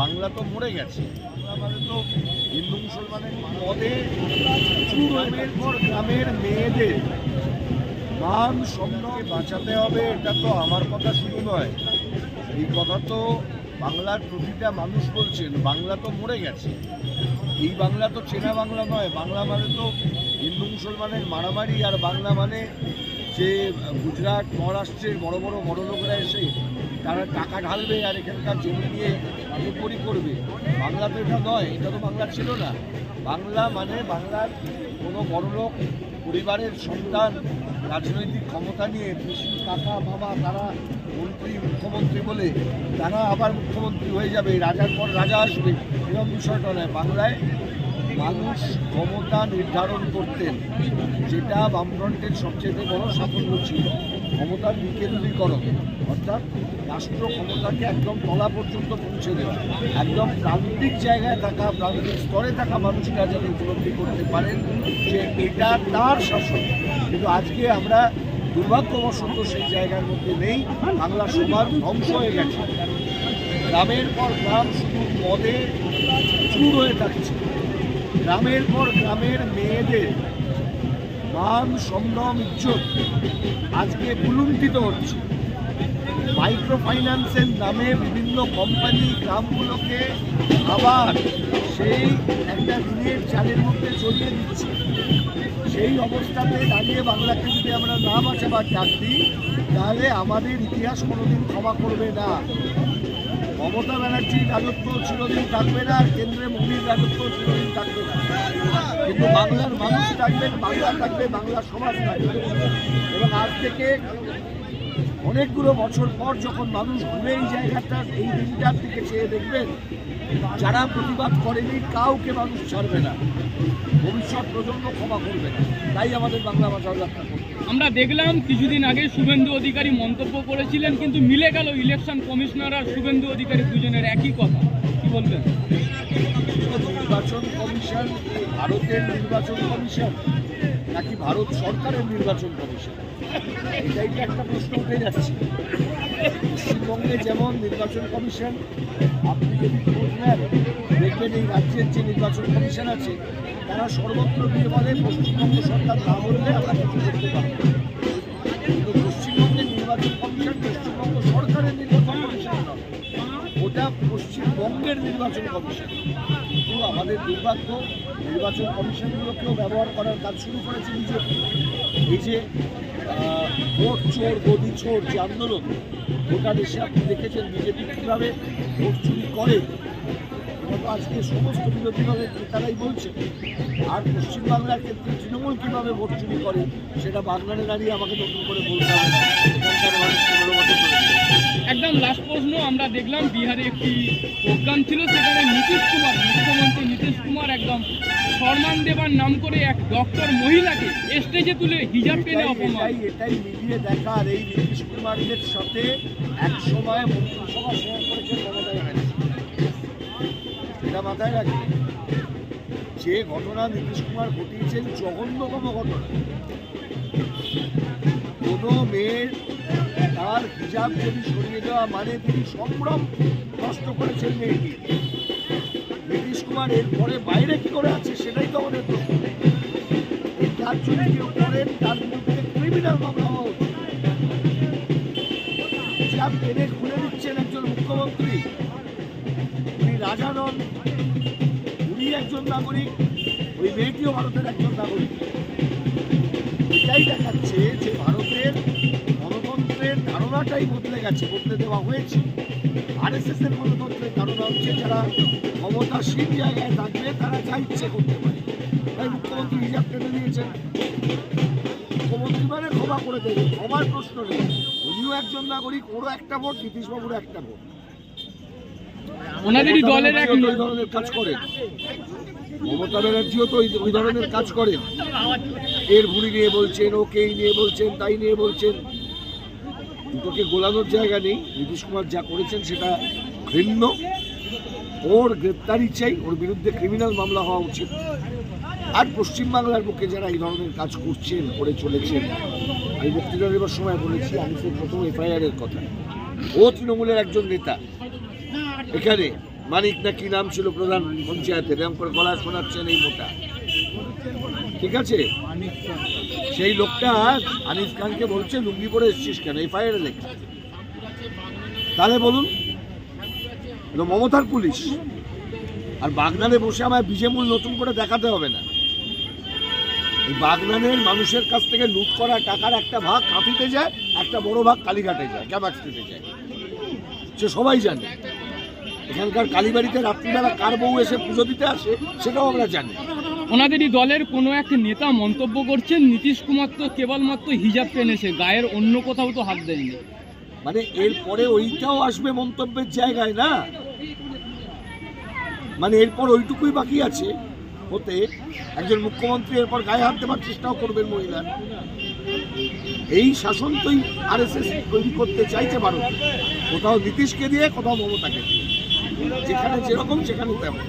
বাংলা তো মরে গেছে। তো হিন্দু মুসলমানের মদে গ্রামের গ্রামের মেয়েদের মান সম্মানকে বাঁচাতে হবে, এটা তো আমার কথা শুধু নয়। এই কথা তো বাংলার প্রতিটা মানুষ বলছেন, বাংলা তো মরে গেছে। এই বাংলা তো চেনা বাংলা নয়, বাংলা মানে তো হিন্দু মুসলমানের মারামারি, আর বাংলা মানে যে গুজরাট, মহারাষ্ট্রের বড় বড় বড় লোকরা এসে তারা টাকা ঢালবে আর এখানকার জমি নিয়ে উপরি করবে বাংলা তো এটা নয়, এটা তো বাংলা ছিল না। বাংলা মানে বাংলার কোনো বড় লোক পরিবারের সন্তান, রাজনৈতিক ক্ষমতা নিয়ে বেশি কাকা, বাবা, তারা মন্ত্রী, মুখ্যমন্ত্রী বলে তারা আবার মুখ্যমন্ত্রী হয়ে যাবে। রাজার পর রাজা আসবে। এরকম বিষয়টা নয়। বাংলায় মানুষ ক্ষমতা নির্ধারণ করতেন। যেটা বামফ্রন্টের সবচেয়ে বড় সাফল্য ছিল। ক্ষমতার বিকেন্দ্রীকরণ। অর্থাৎ রাষ্ট্র ক্ষমতাকে একদম তলা পর্যন্ত পৌঁছে দেওয়া। একদম প্রান্তিক জায়গায় থাকা, প্রান্তিক স্তরে থাকা মানুষরা যেন উপলব্ধি করতে পারেন যে এটা তার শাসন। কিন্তু আজকে আমরা দুর্ভাগ্যবশত সেই জায়গার মধ্যে নেই। বাংলা সবার ধ্বংস হয়ে গেছে। গ্রামের পর গ্রাম শুধু পদে চুর হয়ে থাকছে। গ্রামের পর গ্রামের মেয়েদের মান সম্ভ্রম ইজ্জত আজকে পুলুণ্ঠিত হচ্ছে। মাইক্রো ফাইন্যান্সের নামে বিভিন্ন কোম্পানি গ্রামগুলোকে আবার সেই একটা ঋণের চালের মধ্যে চলিয়ে দিচ্ছে। সেই অবস্থাতে দাঁড়িয়ে বাংলাকে যদি আমরা না বাঁচাবার ডাক দিই, তাহলে আমাদের ইতিহাস কোনোদিন ক্ষমা করবে না। মমতা ব্যানার্জির রাজত্ব চিরদিন থাকবে না, আর কেন্দ্রে মোদীর রাজত্ব চিরদিন থাকবে না। কিন্তু বাংলার মানুষ থাকবেন বাংলা থাকবে, বাংলা সমাজ থাকবে। এবং আজ থেকে অনেকগুলো বছর পর যখন মানুষ ঘুরে এই জায়গাটা এই দিনটার দিকে চেয়ে দেখবেন যারা প্রতিবাদ করেনি কাউকে মানুষ ছাড়বে না। ভবিষ্যৎ প্রজন্ম ক্ষমা করবে না। তাই আমাদের বাংলা ভাষার রক্ষা করবে আমরা দেখলাম কিছুদিন আগে শুভেন্দু অধিকারী মন্তব্য করেছিলেন কিন্তু মিলে গেল ইলেকশন কমিশনার আর শুভেন্দু অধিকারী দুজনের একই কথা। কি বলবেন? নির্বাচন কমিশন ভারতের নির্বাচন কমিশন নাকি ভারত সরকারের নির্বাচন কমিশন একটা প্রশ্ন যাচ্ছে পশ্চিমবঙ্গে যেমন নির্বাচন কমিশন, আপনি যদি খোঁজ নেন দেখবেন এই রাজ্যের যে নির্বাচন কমিশন আছে, তারা সর্বত্র দিয়ে বলে, পশ্চিমবঙ্গ সরকার না বললে আমরা কিছু করতে পারব কিন্তু পশ্চিমবঙ্গের নির্বাচন কমিশন পশ্চিমবঙ্গ সরকারের নির্বাচন কমিশন নয়, ওটা পশ্চিমবঙ্গের নির্বাচন কমিশন। কিন্তু আমাদের দুর্ভাগ্য, নির্বাচন কমিশনগুলোকেও ব্যবহার করার কাজ শুরু করেছে বিজেপি। এই যে ভোট চোর গদি চোর যে আন্দোলন, গোটা দেশে আপনি দেখেছেন বিজেপি কীভাবে ভোট চুরি করে। আজকে সমস্ত বিরোধী দলের নেতারাই বলছে আর পশ্চিমবাংলার ক্ষেত্রে তৃণমূল কীভাবে ভোট চুরি করে সেটা বাংলায় দাঁড়িয়ে আমাকে নতুন করে বলতে হবে। একদম লাস্ট প্রশ্ন আমরা দেখলাম বিহারে একটি প্রোগ্রাম ছিল সেখানে নীতিশ কুমার মুখ্যমন্ত্রী নীতিশ কুমার একদম সম্মান দেবার নাম করে এক ডক্টর মহিলাকে স্টেজে তুলে হিজাব এটাই- অপমান। এটাই মিলিয়ে দেখা আর এই নীতিশ কুমারদের সাথে এক সময় মন্ত্রিসভা শেয়ার করেছে এটা মাথায় রাখবে। যে ঘটনা নীতিশ কুমার ঘটিয়েছেন জঘন্যতম ঘটনা। কোনো মেয়ের তার হিজাব যদি সরিয়ে দেওয়া মানে তিনি সম্ভ্রম নষ্ট করেছেন মেয়েটি নীতিশ কুমার এরপরে বাইরে কি করে আছে সেটাই তো আমাদের প্রশ্ন। কাজ যদি কেউ করেন, তার বিরুদ্ধে ক্রিমিনাল মামলা হওয়া উচিত। হিজাব টেনে খুলে দিচ্ছেন একজন মুখ্যমন্ত্রী। উনি রাজা নন একজন নাগরিক, ওই মেয়েটিও ভারতের একজন নাগরিক। এটাই দেখাচ্ছে যে ভারতের গণতন্ত্রের ধারণাটাই বদলে গেছে, বদলে দেওয়া হয়েছে। আর এস এস এর গণতন্ত্রের ধারণা হচ্ছে যারা ক্ষমতাসীন জায়গায় থাকবে, তারা যা ইচ্ছে করতে পারে। তাই মুখ্যমন্ত্রী হিসাব টেনে দিয়েছেন। মুখ্যমন্ত্রী মানে ক্ষমা করে দেবে, ক্ষমার প্রশ্ন নেই। উনিও একজন নাগরিক, ওরও একটা ভোট নীতিশবাবুর একটা ভোট। ওনাদেরই দলের এক ওই ধরনের কাজ করেন মমতা ব্যানার্জিও তো ওই- ধরনের কাজ করেন এর ভুড়ি নিয়ে বলছেন ওকেই নিয়ে বলছেন তাই নিয়ে বলছেন। দুটোকে গোলানোর জায়গা নেই। নীতিশ কুমার যা করেছেন সেটা ঘৃণ্য। ওর গ্রেপ্তারি চাই ওর বিরুদ্ধে ক্রিমিনাল মামলা হওয়া উচিত। আর পশ্চিমবাংলার বুকে যারা এই ধরনের কাজ করছেন করে চলেছেন আমি বক্তৃতা দেবার সময় বলেছি আমি সেই প্রথম এফআইআর এর কথা। ও তৃণমূলের একজন নেতা। এখানে মানিক না কি নাম ছিল প্রধান পঞ্চায়েতের? এরকম করে গলা শোনাচ্ছেন এই মোটা ঠিক আছে? সেই লোকটা আনিস খানকে বলছে, লুঙ্গি পরে এসছিস কেন? এফআইআর লেখা তাহলে বলুন মমতার পুলিশ। আর বাগনানে বসে আমায় বিজেমূল নতুন করে দেখাতে হবে না। এই বাগনানের মানুষের কাছ থেকে লুট করা টাকার একটা ভাগ কাঁপিতে যায়, একটা বড় ভাগ কালীঘাটে যায় ক্যামাক যায়। সে সবাই জানে। এখানকার কালীবাড়িতে রাত্রিবেলা কার বউ এসে পুজো দিতে আসে সেটাও আমরা জানি। ওনাদেরই দলের কোনো এক নেতা মন্তব্য করছেন নীতিশ কুমার তো কেবলমাত্র হিজাব পেনেছে গায়ের অন্য কোথাও তো হাত দেয়নি মানে এরপরে ওইটাও আসবে মন্তব্যের জায়গায় না? মানে এরপর ওইটুকুই বাকি আছে। হতে একজন মুখ্যমন্ত্রী এরপর গায়ে হাত দেওয়ার চেষ্টাও করবেন মহিলা। এই শাসন তোই আর এস এস তৈরি করতে চাইছে ভারত। কোথাও নীতিশকে দিয়ে কোথাও মমতাকে দিয়ে। যেখানে যেরকম সেখানে তেমন।